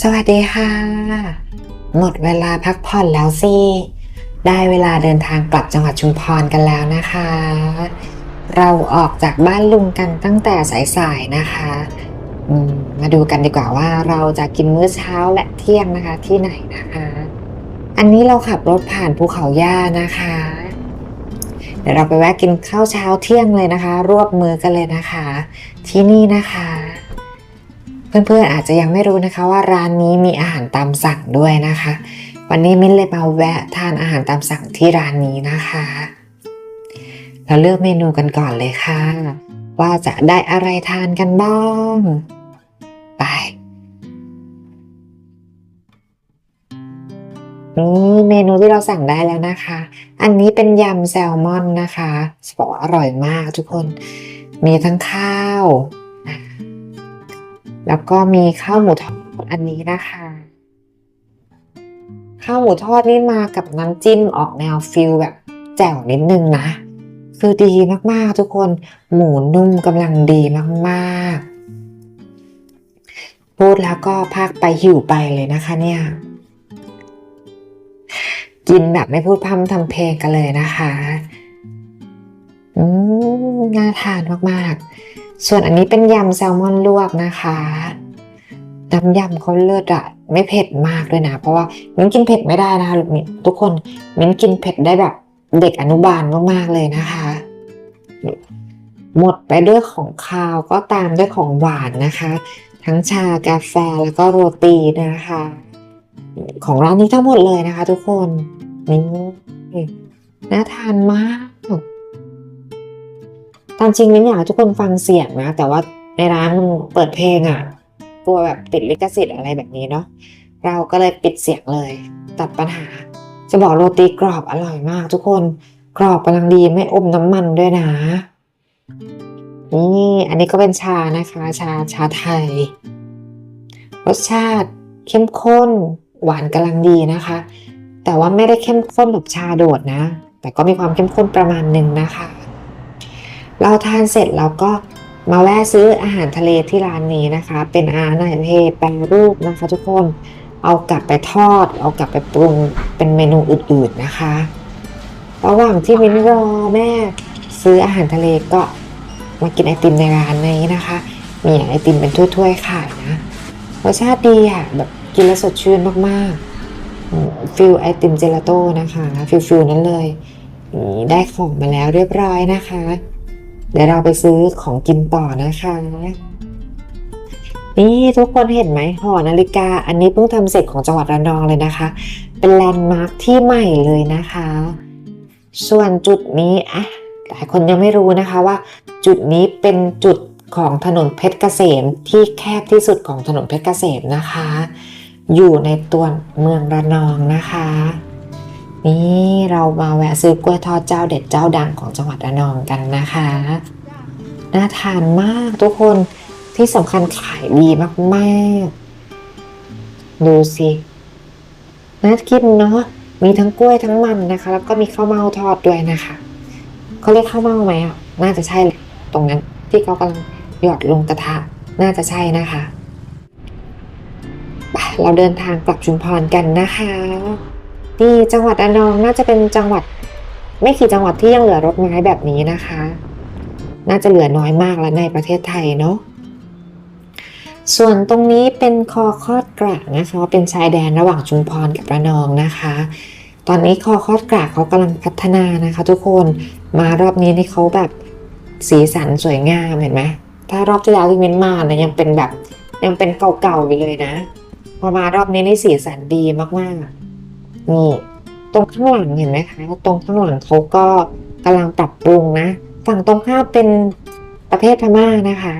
สวัสดีค่ะ หมดเวลาพักผ่อนแล้วสิ ได้เวลาเดินทางกลับจังหวัดชุมพรกันแล้วนะคะ เราออกจากบ้านลุงกันตั้งแต่สายๆนะคะมมาดูกันดีกว่าว่าเราจะกินมื้อเช้าและเที่ยงนะคะที่ไหนนะคะ อันนี้เราขับรถผ่านภูเขาย่านะคะ เดี๋ยวเราไปแวะกินข้าวเช้าเที่ยงเลยนะคะ รวบมือกันเลยนะคะ ที่นี่นะคะ เพื่อนๆอาจจะยังไม่รู้นะคะว่าร้านนี้มีอาหารตามสั่งด้วยนะคะ วันนี้มิ้นเลยมาแวะทานอาหารตามสั่งที่ร้านนี้นะคะ เราเลือกเมนูกันก่อนเลยค่ะ ว่าจะได้อะไรทานกันบ้าง ไปนี่เมนูที่เราสั่งได้แล้วนะคะ อันนี้เป็นยำแซลมอนนะคะสบอกอร่อยมากทุกคน มีทั้งข้าว แล้วก็มีข้าวหมูทอดอันนี้นะคะ ข้าวหมูทอดนี่มากับน้ำจิ้มออกแนวฟิลแบบแจ่วนิดนึงนะ คือดีมากๆทุกคน หมูนุ่มกำลังดีมากๆ พูดแล้วก็พากไปหิวไปเลยนะคะเนี่ย กินแบบไม่พูดพร่ำทำเพลงกันเลยนะคะ อืมน่าทานมากๆ ส่วนอันนี้เป็นยำแซลมอนลวกนะคะน้ำยำเขาเลิศอะไม่เผ็ดมากด้วยนะ เพราะว่ามิ้นกินเผ็ดไม่ได้นะคะทุกคนมิ้นกินเผ็ดได้แบบเด็กอนุบาลมากๆเลยนะคะ หมดไปด้วยของคาวก็ตามด้วยของหวานนะคะ ทั้งชากาแฟแล้วก็โรตีนะคะ ของร้านนี้ทั้งหมดเลยนะคะ ทุกคนนี่น่าทานมาก ตามจริงมิ้นอยากให้ทุกคนฟังเสียงนะ แต่ว่าในร้านมันเปิดเพลงอะ่ะกลัวแบบติดลิขสิทธิ์อะไรแบบนี้เนาะเราก็เลยปิดเสียงเลย ตัดปัญหา จะบอกโรตีกรอบอร่อยมาก ทุกคนกรอบกำลังดีไม่อมน้ำมันด้วยนะนี่อันนี้ก็เป็นชานะคะ ชาชาไทย รสชาติเข้มข้น หวานกำลังดีนะคะ แต่ว่าไม่ได้เข้มข้นแบบชาโดดนะ แต่ก็มีความเข้มข้นประมาณหนึ่งนะคะ เราทานเสร็จเราก็มาแวะซื้ออาหารทะเลที่ร้านนี้นะคะ เป็นอาหารทะเลแปรรูปนะคะทุกคนเอากลับไปทอด เอากลับไปปรุงเป็นเมนูอื่นๆนะคะ ระหว่างที่มิ้นรอแม่ซื้ออาหารทะเลก็มากินไอติมในร้านนี้นะคะ มีไอติมเป็นถ้วยๆขายนะรสชาติดีอะแบบกินแล้วสดชื่นมากๆฟิลไอติมเจลาโต้นะคะฟิลฟิลนั้นเลย ได้ของมาแล้วเรียบร้อยนะคะ เดี๋ยวเราไปซื้อของกินต่อนะคะ นี่ทุกคนเห็นไหมหอนาฬิกา อันนี้เพิ่งทำเสร็จของจังหวัดระนองเลยนะคะ เป็นแลนด์มาร์คที่ใหม่เลยนะคะ ส่วนจุดนี้อะหลายคนยังไม่รู้นะคะว่า จุดนี้เป็นจุดของถนนเพชรเกษมที่แคบที่สุดของถนนเพชรเกษมนะคะ อยู่ในตัวเมืองระนองนะคะ นี่เรามาแวะซื้อกล้วยทอดเจ้าเด็ดเจ้าดังของจังหวัดระนองกันนะคะน่าทานมากทุกคนที่สำคัญขายดีมากๆ ดูสิน่ากินเนาะมีทั้งกล้วยทั้งมันนะคะ แล้วก็มีข้าวเม่าทอดด้วยนะคะเขาเรียกข้าวเม่าไหมอะน่าจะใช่เลยตรงนั้นที่เขากำลังหยอดลงกระทะน่าจะใช่นะคะไปเราเดินทางกลับชุมพรกันนะคะ นี่จังหวัดระนองน่าจะเป็นจังหวัดไม่กี่จังหวัดที่ยังเหลือรถไม้แบบนี้นะคะ น่าจะเหลือน้อยมากแล้วในประเทศไทยเนาะส่วนตรงนี้เป็นคอคอดกระนะคะเป็นชายแดนระหว่างชุมพรกับระนองนะคะ ตอนนี้คอคอดกระเขากำลังพัฒนานะคะ ทุกคนมารอบนี้นี่เขาแบบสีสันสวยงามเห็นไหมถ้ารอบที่แล้วที่มินมาเนี่ยยังเป็นแบบยังเป็นเก่าๆอยู่เลยนะ พอมารอบนี้นี่สีสันดีมากๆ นี่ตรงข้างหลังเห็นไหมคะตรงข้างหลังเขาก็กำลังปรับปรุงนะฝั่งตรงข้ามเป็นประเทศพม่านะคะ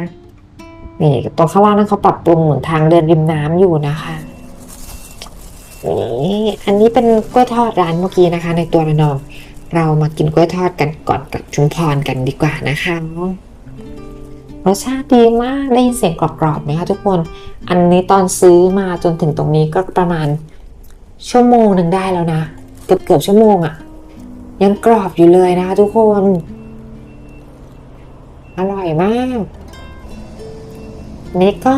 นี่ตรงข้างล่างนั้นเขาปรับปรุงเหมือนทางเดินริมน้ำอยู่นะคะนี่อันนี้เป็นกล้วยทอดร้านเมื่อกี้นะคะ ในตัวระนองเรามากินกล้วยทอดกันก่อนกลับชุมพรกันดีกว่านะคะรสชาติดีมากได้ยินเสียงกรอบๆไหมคะทุกคน อันนี้ตอนซื้อมาจนถึงตรงนี้ก็ประมาณ ชั่วโมงหนึ่งได้แล้วนะ เกือบเกือบชั่วโมงอะ่ะ ยังกรอบอยู่เลยนะคะทุกคน อร่อยมาก นี่ก็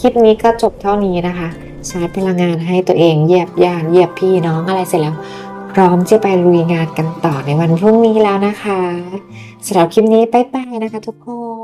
คลิปนี้ก็จบเท่านี้นะคะ ใชาร์จพลังงานให้ตัวเองเหยียบยานเหยียบพี่น้องอะไรเสร็จแล้ว พร้อมจะไปลุยงานกันต่อในวันพรุ่งนี้แล้วนะคะสำหรับคลิปนี้บ๊ายบายนะคะทุกคน